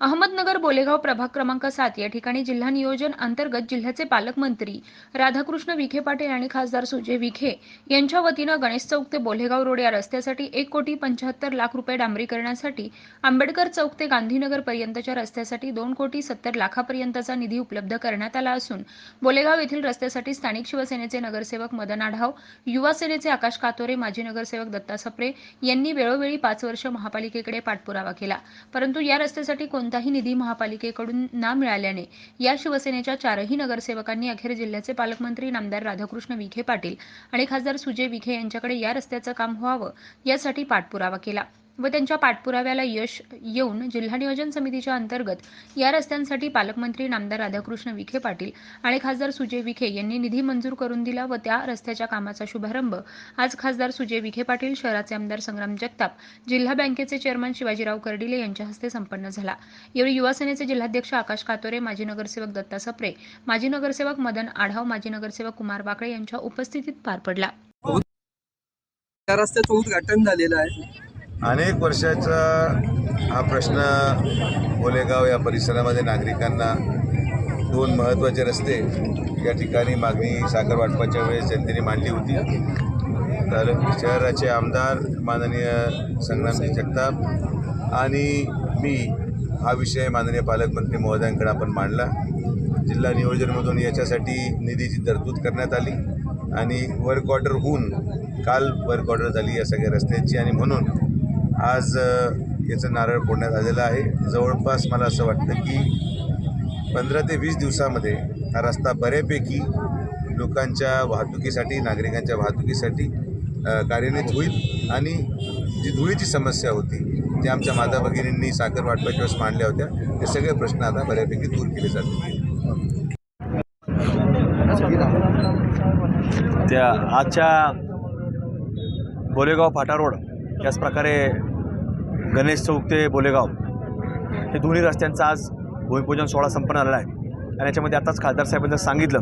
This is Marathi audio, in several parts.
अहमदनगर बोलेगाव प्रभाग क्रमांक सात या ठिकाणी जिल्हा नियोजन अंतर्गत जिल्ह्याचे पालकमंत्री राधाकृष्ण विखे पाटील आणि खासदार सुजय विखे यांच्या वतीनं गणेश चौक ते बोलेगाव रोड या रस्त्यासाठी एक कोटी पंच्याहत्तर लाख रुपये डांबरीकरणासाठी आंबेडकर चौक ते गांधीनगर पर्यंतच्या रस्त्यासाठी दोन कोटी सत्तर लाखापर्यंतचा निधी उपलब्ध करण्यात आला असून बोलेगाव येथील रस्त्यासाठी स्थानिक शिवसेनेचे नगरसेवक मदन आढाव युवा सेनेचे आकाश कातोरे माजी नगरसेवक दत्ता सप्रे यांनी वेळोवेळी पाच वर्ष महापालिकेकडे पाठपुरावा केला. परंतु या रस्त्यासाठी कोण कोणताही निधी महापालिकेकडून ना मिळाल्याने या शिवसेनेच्या चारही नगरसेवकांनी अखेर जिल्ह्याचे पालकमंत्री नामदार राधाकृष्ण विखे पाटील आणि खासदार सुजय विखे यांच्याकडे या रस्त्याचं काम व्हावं यासाठी पाठपुरावा केला. व त्यांच्या पाठपुराव्याला यश येऊन जिल्हा नियोजन समितीच्या अंतर्गत या रस्त्यांसाठी पालकमंत्री नामदार राधाकृष्ण विखे पाटील आणि खासदार सुजय विखे यांनी निधी मंजूर करून दिला व त्या रस्त्याच्या कामाचा शुभारंभ आज खासदार सुजय विखे पाटील शहराचे आमदार संग्राम जगताप जिल्हा बँकेचे चेअरमन शिवाजीराव कर्डिले यांच्या हस्ते संपन्न झाला. यावेळी युवा सेनेचे जिल्हाध्यक्ष आकाश कातोरे माजी नगरसेवक दत्ता सप्रे माजी नगरसेवक मदन आढाव माजी नगरसेवक कुमार वाकळे यांच्या उपस्थितीत पार पडला. रस्त्याचं उद्घाटन झालेलं आहे. अनेक वर्षाचा हा प्रश्न भोलेगाव या परिसरामध्ये नागरिकांना दोन महत्त्वाचे रस्ते या ठिकाणी मागणी साखर वाटपाच्या वेळेस जनतेने मांडली होती. तर शहराचे आमदार माननीय संग्रामजी जगताप आणि मी हा विषय माननीय पालकमंत्री महोदयांकडे आपण मांडला. जिल्हा नियोजनमधून याच्यासाठी निधीची तरतूद करण्यात आली आणि वर्क ऑर्डर होऊन काल वर्क ऑर्डर झाली या सगळ्या रस्त्याची आणि म्हणून आज याचं नारळ फोडण्यात आलेलं आहे. जवळपास मला असं वाटतं की पंधरा ते वीस दिवसामध्ये हा रस्ता बऱ्यापैकी लोकांच्या वाहतुकीसाठी नागरिकांच्या वाहतुकीसाठी कार्यान्वित होईल. आणि जी धुळीची समस्या होती जी आमच्या माता भगिनींनी साखर वाटपाच्या वेळेस मांडल्या होत्या. ते सगळे प्रश्न आता बऱ्यापैकी दूर केले जातील. त्या आजच्या बोलेगाव फाटा रोड त्याचप्रकारे गणेश चौक ते बोलेगाव. हे दोन्ही रस्त्यांचा आज भूमिपूजन सोहळा संपन्न झालेला आहे. आणि याच्यामध्ये आताच खासदार साहेबांनी सांगितलं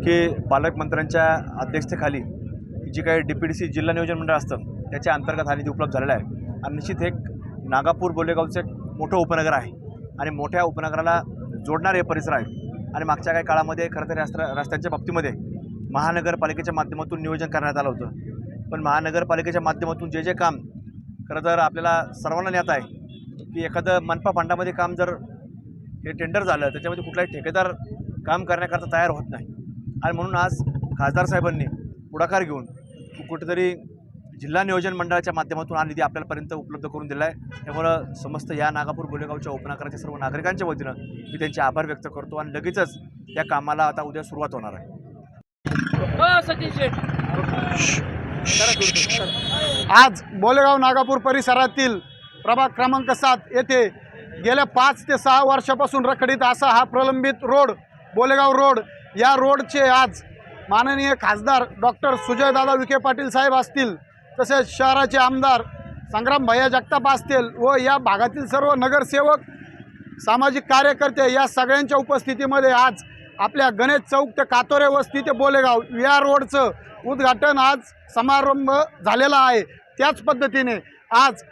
की पालकमंत्र्यांच्या अध्यक्षतेखाली जी काही डी पी डी सी जिल्हा नियोजन मंडळ असतं त्याच्या अंतर्गत हा निधी उपलब्ध झालेला आहे. आणि निश्चित हे एक नागापूर बोलेगावचं एक मोठं उपनगर आहे. आणि मोठ्या उपनगराला जोडणारे हे परिसर आहे. आणि मागच्या काही काळामध्ये खरं तर रस्त्या रस्त्यांच्या बाबतीमध्ये महानगरपालिकेच्या माध्यमातून नियोजन करण्यात आलं होतं. पण महानगरपालिकेच्या माध्यमातून जे जे काम खरं तर आपल्याला सर्वांना ज्ञात आहे की एखादं मनपा फंडामध्ये काम जर हे टेंडर झालं त्याच्यामध्ये कुठलाही ठेकेदार काम करण्याकरता तयार होत नाही. आणि म्हणून आज खासदार साहेबांनी पुढाकार घेऊन कुठेतरी जिल्हा नियोजन मंडळाच्या माध्यमातून हा निधी आपल्यापर्यंत उपलब्ध करून दिला आहे त्यामुळं समस्त या नागापूर बोलेगावच्या उपनगराच्या सर्व नागरिकांच्या वतीनं मी त्यांचे आभार व्यक्त करतो आणि लगेचच या कामाला आता उद्या सुरुवात होणार आहे. आज बोलेगाव नागापूर परिसरातील प्रभाग क्रमांक सात येथे गेल्या पाच ते सहा वर्षापासून रखडीत असा हा प्रलंबित रोड बोलेगाव रोड या रोडचे आज माननीय खासदार डॉक्टर सुजयदादा विखे पाटील साहेब असतील तसेच शहराचे आमदार संग्राम भैया जगताप असतील व या भागातील सर्व नगरसेवक सामाजिक कार्यकर्ते या सगळ्यांच्या उपस्थितीमध्ये आज आपल्या गणेश चौक ते कातोरे वस्ती ते बोलेगाव या रोडचं उद्घाटन आज समारंभ झालेला आहे. त्याच पद्धतीने आज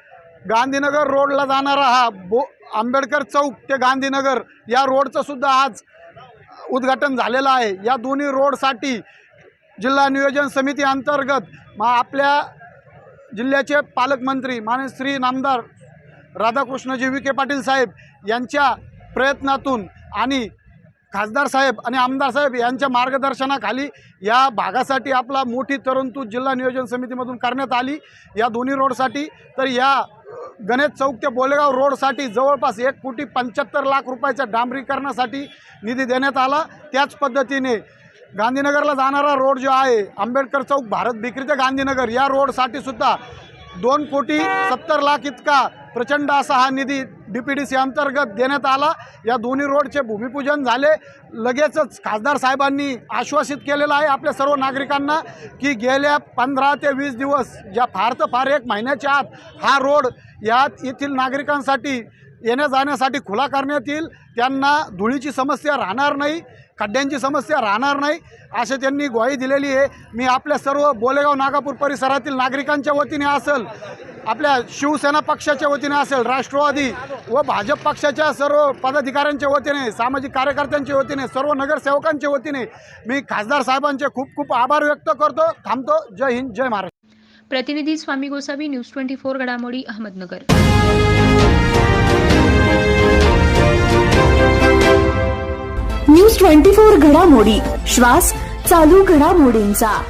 गांधीनगर रोडला जाणारा हा बो आंबेडकर चौक ते गांधीनगर या रोडचं सुद्धा आज उद्घाटन झालेलं आहे. या दोन्ही रोडसाठी जिल्हा नियोजन समिती अंतर्गत मा आपल्या जिल्ह्याचे पालकमंत्री माननीय श्री नामदार राधाकृष्णजी विखे पाटील साहेब यांच्या प्रयत्नातून आणि खासदार साहेब आणि आमदार साहेब यांच्या मार्गदर्शनाखाली या भागासाठी आपला मोठी तरतूद जिल्हा नियोजन समितीमधून करण्यात आली. या दोन्ही रोडसाठी तर या गणेश चौक ते बोलेगाव रोडसाठी जवळपास एक कोटी पंच्याहत्तर लाख रुपयाच्या डांबरीकरणासाठी निधी देण्यात आला. त्याच पद्धतीने गांधीनगरला जाणारा रोड जो आहे आंबेडकर चौक भारत बिक्री ते गांधीनगर या रोडसाठी सुद्धा दोन कोटी सत्तर लाख इतका प्रचंड असा हा निधी डी पी डी सी अंतर्गत देण्यात आला. या दोन्ही रोडचे भूमिपूजन झाले. लगेचच खासदार साहेबांनी आश्वासित केलेलं आहे आपल्या सर्व नागरिकांना की गेल्या पंधरा ते वीस दिवस ज्या फार तर फार एक महिन्याच्या आत हा रोड यात येथील नागरिकांसाठी येण्या जाण्यासाठी खुला करण्यात येईल. त्यांना धुळीची समस्या राहणार नाही खड्ड्यांची समस्या राहणार नाही असे त्यांनी ग्वाही दिलेली आहे. मी आपल्या सर्व बोलेगाव नागापूर परिसरातील नागरिकांच्या वतीने असेल आपल्या शिवसेना पक्षाच्या वतीने असेल राष्ट्रवादी व भाजप पक्षाच्या सर्व पदाधिकाऱ्यांच्या वतीने सामाजिक कार्यकर्त्यांच्या वतीने सर्व नगरसेवकांच्या वतीने मी खासदार साहेबांचे खूप खूप आभार व्यक्त करतो. थांबतो. जय हिंद जय महाराष्ट्र. प्रतिनिधी Swami Gosavi news twenty four घडामोडी अहमदनगर. न्यूज ट्वेंटी फोर घडामोडी श्वास चालू घडामोडींचा.